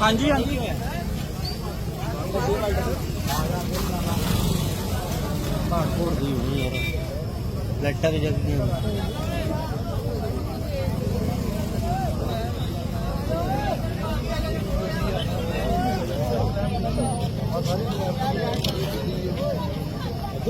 ਹਾਂਜੀ ਹਾਂਜੀ। ਪਾਸਪੋਰਟ ਦੀ ਹੋਣੀ ਯਾਰ ਲੈਟਰ ਜਲਦੀ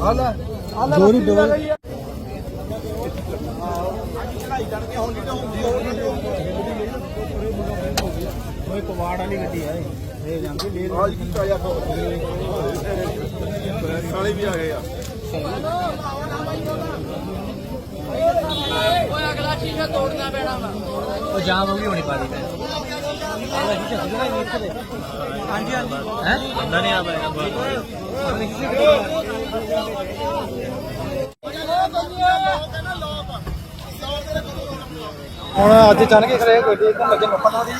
ਆ ਲੈ ਦੋਰੀ ਰੱਸੀ ਦੋ। ਲੱਗ ਗਈ ਆ। ਕੋਈ ਕਵਾੜ ਵਾਲੀ ਗੱਡੀ ਹੈ ਇਹ ਜਾਂਦੀ ਆਜ ਕੀ ਕਾਇਆ ਤੋਂ ਸਾਲੇ ਵੀ ਆ ਗਏ ਆ ਉਹ ਜਾਮ ਹੋ ਗਈ ਹੋਣੀ ਪਾਦੀ ਤੇ ਹਾਂਜੀ ਹਾਂਜੀ। ਹੈ? ਬੰਦਾ ਨਹੀਂ ਆ ਪਾਇਆ ਹੁਣ ਅੱਜ ਚੱਲ ਕੇ ਖੜੇ ਗੱਡੀ ਇੱਕਦਮ ਲੱਗੇ ਨੱਪਣਾ ਦੀ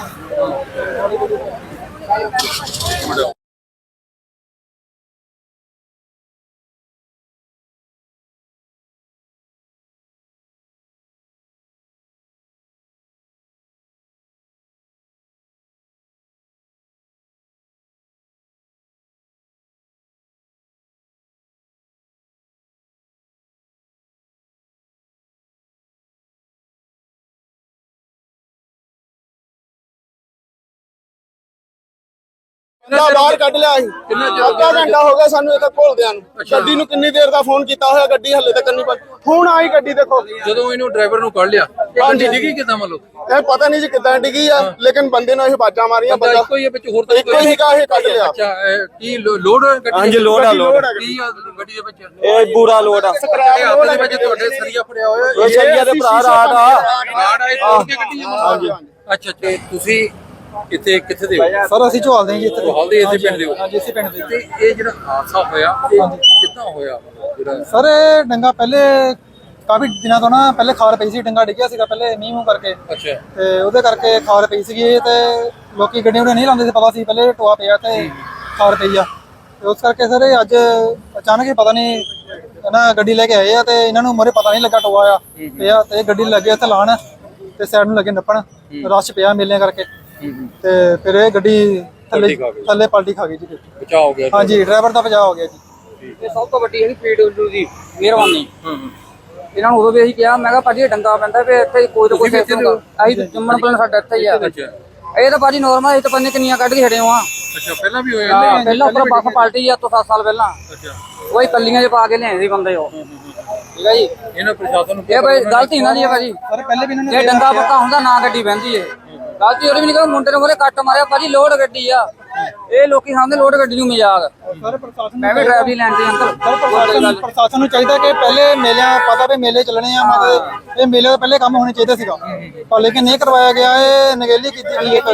ਬੰਦਾ ਬਾਹਰ ਕੱਢ ਲਿਆ ਸੀ। ਅੱਧਾ ਘੰਟਾ ਹੋ ਗਿਆ ਸਾਨੂੰ ਇੱਥੇ ਘੋਲਦਿਆਂ ਨੂੰ। ਗੱਡੀ ਨੂੰ ਕਿੰਨੀ ਦੇਰ ਦਾ ਫੋਨ ਕੀਤਾ ਹੋਇਆ ਗੱਡੀ ਹੱਲੇ ਤੱਕ ਨਹੀਂ ਪਹੁੰਚੀ। ਹੁਣ ਆਈ ਗੱਡੀ ਦੇਖੋ। ਜਦੋਂ ਇਹਨੂੰ ਡਰਾਈਵਰ ਨੂੰ ਕੱਢ ਲਿਆ ਇਹ ਹਾਂਜੀ। ਗੱਡੀ ਡਿੱਗੀ ਕਿਦਾਂ ਮਤਲਬ ਇਹ ਪਤਾ ਨਹੀਂ ਜੀ ਕਿੱਦਾਂ ਡਿੱਗੀ ਆ ਲੇਕਿਨ ਬੰਦੇ ਨੇ ਇਹ ਬਾਜਾਂ ਮਾਰੀਆਂ ਬੰਦਾ ਇੱਕੋ ਹੀ ਹੈ ਵਿੱਚ ਹੋਰ ਤਾਂ ਇੱਕੋ ਹੀ ਸੀਗਾ, ਇਹ ਕੱਢ ਲਿਆ। ਅੱਛਾ ਇਹ ਕੀ ਲੋ- ਲੋਡ ਹੈ ਗੱਡੀ ਹਾਂਜੀ, ਲੋਡ ਆ? ਲੋਡ ਆ। ਕੀ ਆ ਗੱਡੀ ਦੇ ਵਿੱਚ? ਇਹ ਪੂਰਾ ਲੋਡ ਆ। ਇਹ ਹੱਥ ਦੇ ਵਿੱਚ ਤੁਹਾਡੇ ਸਰੀਆ ਫੜਿਆ ਹੋਇਆ। ਇਹ ਸਰੀਆ ਦੇ ਭਰਾ ਰਾਤ ਆ। ਆਏ ਤੋੜ ਕੇ ਗੱਡੀ ਹਾਂਜੀ। ਅੱਛਾ ਤੇ ਤੁਸੀਂ ਕਿੱਥੇ ਕਿੱਥੇ ਦੇ ਹੋ? ਸਰ ਅਸੀਂ ਝੋਲਦੇ ਹਾਂ ਜੀ ਇੱਥੇ। ਹਾਲ ਦੇ ਇਸੇ ਪਿੰਡ ਦੇ ਹੋ। ਹਾਂਜੀ ਇਸੇ ਪਿੰਡ ਦੇ ਤੇ ਇਹ ਜਿਹੜਾ ਹਾਦਸਾ ਹੋਇਆ ਇਹ ਕਿੱਦਾਂ ਹੋਇਆ? ਜਿਹੜਾ ਸਰ ਇਹ ਡੰਗਾ ਪਹਿਲੇ ਕਾਫੀ ਦਿਨਾਂ ਤੋਂ ਨਾ ਪਹਿਲੇ ਖਾਰ ਪਈ ਸੀ ਡੰਗਾ ਡਿੱਗਿਆ ਸੀਗਾ ਪਹਿਲੇ ਮੀਂਹ ਮੂੰਹ ਕਰਕੇ। ਅੱਛਾ। ਤੇ ਉਹਦੇ ਕਰਕੇ ਖਾਰ ਪਈ ਸੀਗੀ ਤੇ ਲੋਕੀ ਗੱਡੀਆਂ ਉਹਨੇ ਨਹੀਂ ਲਾਉਂਦੇ ਸੀ ਪਤਾ ਸੀ ਪਹਿਲੇ ਟੋਆ ਪਿਆ ਤੇ ਖਾਰ ਪਈ ਆ। ਤੇ ਉਸ ਕਰਕੇ ਸਰ ਇਹ ਅੱਜ ਅਚਾਨਕ ਹੀ ਪਤਾ ਨਹੀਂ ਨਾ ਗੱਡੀ ਲੈ ਕੇ ਆਏ ਆ ਤੇ ਇਹਨਾਂ ਨੂੰ ਮੋਰੇ ਪਤਾ ਨਹੀਂ ਲੱਗਾ ਟੋਆ ਆ। ਤੇ ਇਹ ਗੱਡੀ ਲੱਗੇ ਇੱਥੇ ਲਾਣ ਤੇ ਸਾਈਡ ਨੂੰ ਲੱਗੇ ਨੱਪਣ। ਰਸ਼ ਪਿਆ ਮੇਲਿਆਂ ਕਰਕੇ। ਤੇ ਫਿਰ ਇਹ ਗੱਡੀ ਥੱਲੇ ਪਲਟੀ ਖਾ ਗਈ। ਥੱਲੇ ਪਲਟੀ ਖਾ ਗਈ ਜੀ ਬਚਾਅ ਹੋ ਗਿਆ ਹਾਂਜੀ ਡਰਾਈਵਰ ਦਾ ਬਚਾਅ ਹੋ ਗਿਆ ਜੀ। ਇਹ ਸਭ ਤੋਂ ਵੱਡੀ ਹੈ ਪੀਡਬਲਯੂ ਦੀ ਮਿਹਰਬਾਨੀ। ਹੂੰ ਹੂੰ। ਇਹਨਾਂ ਨੂੰ ਉਦੋਂ ਵੀ ਅਸੀਂ ਕਿਹਾ ਮੈਂ ਕਿਹਾ ਭਾਜੀ ਇਹ ਡੰਗਾ ਪੈਂਦਾ ਵੀ ਇੱਥੇ ਕੋਈ ਨਾ ਕੋਈ ਤੁਸੀਂ ਵੀ ਇੱਥੇ ਸਿਸਟਮ ਅਸੀਂ ਜੰਮਣ ਪਲਨ ਸਾਡਾ ਇੱਥੇ ਹੀ ਆ। ਅੱਛਾ ਇਹ ਤਾਂ ਭਾਜੀ ਨਾਰਮਲ ਇਹ ਤਾਂ ਪੰਨੇ ਕਿੰਨੀਆਂ ਕੱਢ ਕੇ ਛੜੇ ਆ ਅੱਛਾ ਪਹਿਲਾਂ ਵੀ ਹੋਇਆ ਪਹਿਲਾਂ ਉੱਪਰ ਬੱਸ ਪਲਟੀ ਆ ਤੋਂ 7 ਸਾਲ ਪਹਿਲਾਂ। ਅੱਛਾ। ਉਹ ਹੀ ਕੱਲੀਆਂ 'ਚ ਪਾ ਕੇ ਲਿਆਏ ਸੀ ਬੰਦੇ ਉਹ। ਠੀਕ ਹੈ ਜੀ? ਇਹਨਾਂ ਪ੍ਰਸ਼ਾਸਨ ਨੂੰ ਇਹ ਭਾਈ ਗਲਤੀ ਇਹਨਾਂ ਦੀ ਹੈ ਭਾਜੀ। ਸਰ ਪਹਿਲੇ ਵੀ ਇਹਨਾਂ ਨੇ ਜੇ ਡੰਗਾ ਪੱਕਾ ਹੁੰਦਾ ਨਾ ਗੱਡੀ ਬਹਿੰਦੀ ਏ। ਗਲਤੀ ਉਹਦੀ ਵੀ ਨਹੀਂ ਮੁੰਡੇ ਨੇ ਮੋਰੇ ਕੱਟ ਮਾਰਿਆ ਭਾਜੀ ਲੋਡ ਗੱਡੀ ਆ। ਇਹ ਲੋਕੀ ਸਾਹਮਣੇ ਲੋਡ ਗੱਡੀ ਨੂੰ ਮਜ਼ਾਕ। ਸਰ ਪ੍ਰਸ਼ਾਸਨ ਮੈਂ ਵੀ ਡਰਾਈਵਰੀ ਲੈਣ ਦੀ ਅੰਕਲ ਸਰ ਪ੍ਰਸ਼ਾਸਨ ਪ੍ਰਸ਼ਾਸਨ ਨੂੰ ਚਾਹੀਦਾ ਕਿ ਪਹਿਲੇ ਮੇਲਿਆਂ ਪਤਾ ਵੀ ਮੇਲੇ ਚੱਲਣੇ ਆ ਮਤਲਬ ਇਹ ਮੇਲੇ ਤੋਂ ਪਹਿਲੇ ਕੰਮ ਹੋਣੇ ਚਾਹੀਦੇ ਸੀਗਾ। ਪਰ ਲੇਕਿਨ ਨਹੀਂ ਕਰਵਾਇਆ ਗਿਆ ਇਹ ਨਗੇਲੀ ਕੀਤੀ ਗਈ ਇੱਕ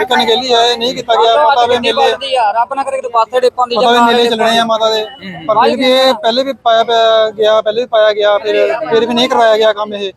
ਇੱਕ ਨਗੇਲੀ ਹੈ ਇਹ ਨਹੀਂ ਕੀਤਾ ਗਿਆ ਪਤਾ ਵੀ ਮੇਲੇ ਆ ਰੱਬ ਨਾ ਕਰੇ ਕਿ ਪਾਸੇ ਡੇਪਾਂ ਦੀ ਪਤਾ ਵੀ ਮੇਲੇ ਚੱਲਣੇ ਆ ਮਾਤਾ ਦੇ। ਪਰ ਫਿਰ ਵੀ ਇਹ ਪਹਿਲੇ ਵੀ ਪਾਇਆ ਗਿਆ ਪਹਿਲੇ ਵੀ ਪਾਇਆ ਗਿਆ ਫਿਰ ਫਿਰ ਵੀ ਨਹੀਂ ਕਰਵਾਇਆ ਗਿਆ ਕੰਮ ਇਹ।